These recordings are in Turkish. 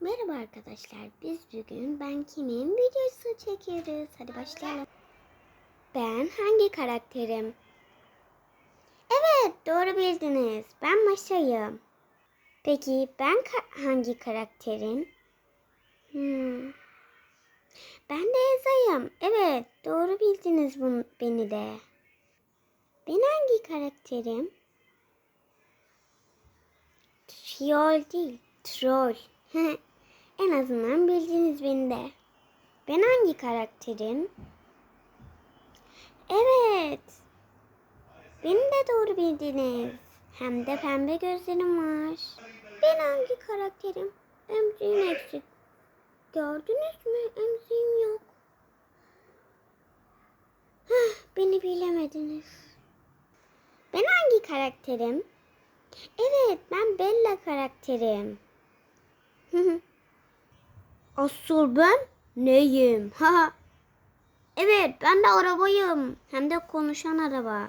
Merhaba arkadaşlar. Biz bugün Ben Kimim videosu çekiyoruz. Hadi başlayalım. Ben hangi karakterim? Evet, doğru bildiniz. Ben Maşa'yım. Peki ben ka- hangi karakterim? Hmm. Ben de Eza'yım. Evet, doğru bildiniz bunu, beni de. Ben hangi karakterim? Troll değil, troll. en azından bildiniz beni de. Ben hangi karakterim? Evet. Beni de doğru bildiniz. Hem de pembe gözlerim var. Ben hangi karakterim? Emziğim eksik. Gördünüz mü? Emziğim yok. Hah, beni bilemediniz. Ben hangi karakterim? Evet, ben Bella karakterim. Asıl ben neyim? Ha. evet, ben de arabayım. Hem de konuşan araba.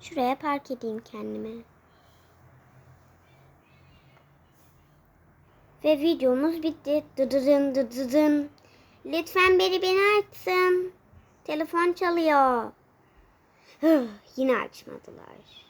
Şuraya park edeyim kendimi. Ve videomuz bitti. Dıdıdın dıdıdın. Lütfen biri beni açsın. Telefon çalıyor. Yine açmadılar.